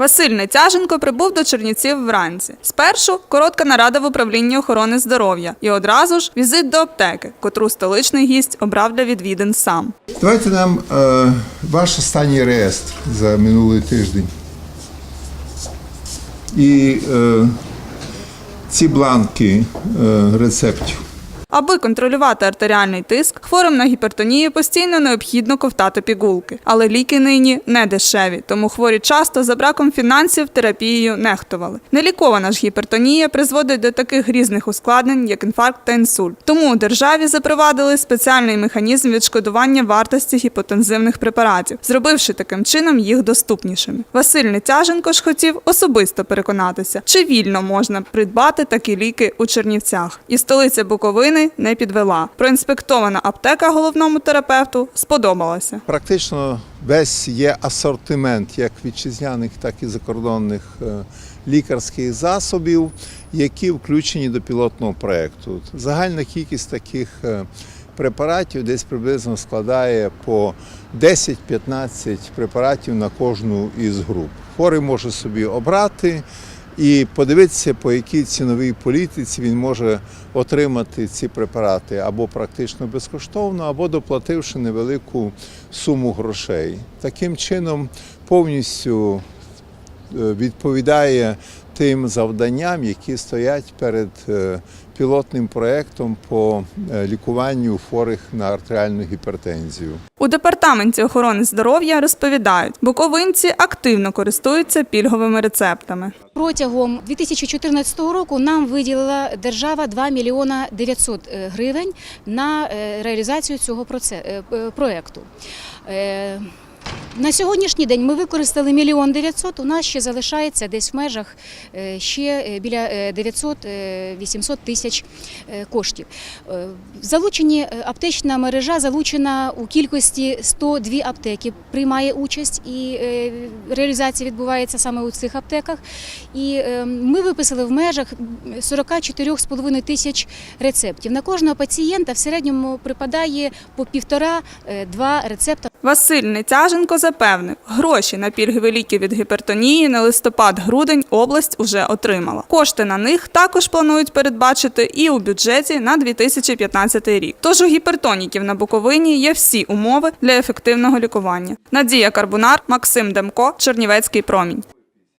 Василь Нетяженко прибув до Чернівців вранці. Спершу коротка нарада в управлінні охорони здоров'я і одразу ж візит до аптеки, котру столичний гість обрав для відвідин сам. Давайте нам е, ваш останній реєстр за минулий тиждень. І е, ці бланки е, рецептів. Аби контролювати артеріальний тиск, хворим на гіпертонію постійно необхідно ковтати пігулки. Але ліки нині не дешеві, тому хворі часто за браком фінансів терапією нехтували. Нелікована ж гіпертонія призводить до таких різних ускладнень, як інфаркт та інсульт. Тому у державі запровадили спеціальний механізм відшкодування вартості гіпотензивних препаратів, зробивши таким чином їх доступнішими. Василь Нетяженко ж хотів особисто переконатися, чи вільно можна придбати такі ліки у Чернівцях. І столиця Буковини не підвела. Проінспектована аптека головному терапевту сподобалася. Практично весь є асортимент як вітчизняних, так і закордонних е, лікарських засобів, які включені до пілотного проєкту. Загальна кількість таких е, препаратів десь приблизно складає по 10-15 препаратів на кожну із груп. Хворий може собі обрати і подивитися, по якій ціновій політиці він може отримати ці препарати або практично безкоштовно, або доплативши невелику суму грошей. Таким чином повністю е, відповідає тим завданням, які стоять перед е, пілотним проєктом по е, лікуванню хворих на артеріальну гіпертензію. У департаменті охорони здоров'я розповідають, буковинці активно користуються пільговими рецептами. Протягом 2014 року нам виділила держава 2 мільйона 900 гривень на е, реалізацію цього проце- На сьогоднішній день ми використали мільйон 900, у нас ще залишається десь в межах е, ще е, біля е, 900-800 тисяч е, коштів. Е, Залучені аптечна мережа залучена у кількості 102 аптеки, приймає участь і реалізація відбувається саме у цих аптеках. І ми виписали в межах 44,5 тисяч рецептів. На кожного пацієнта в середньому припадає по півтора-два рецепта Василь Нетяженко запевнив, гроші на пільгові ліки від гіпертонії на листопад-грудень область уже отримала. Кошти на них також планують передбачити і у бюджеті на 2015 рік. Тож у гіпертоніків на Буковині є всі умови для ефективного лікування. Надія Карбунар, Максим Демко, Чернівецький промінь.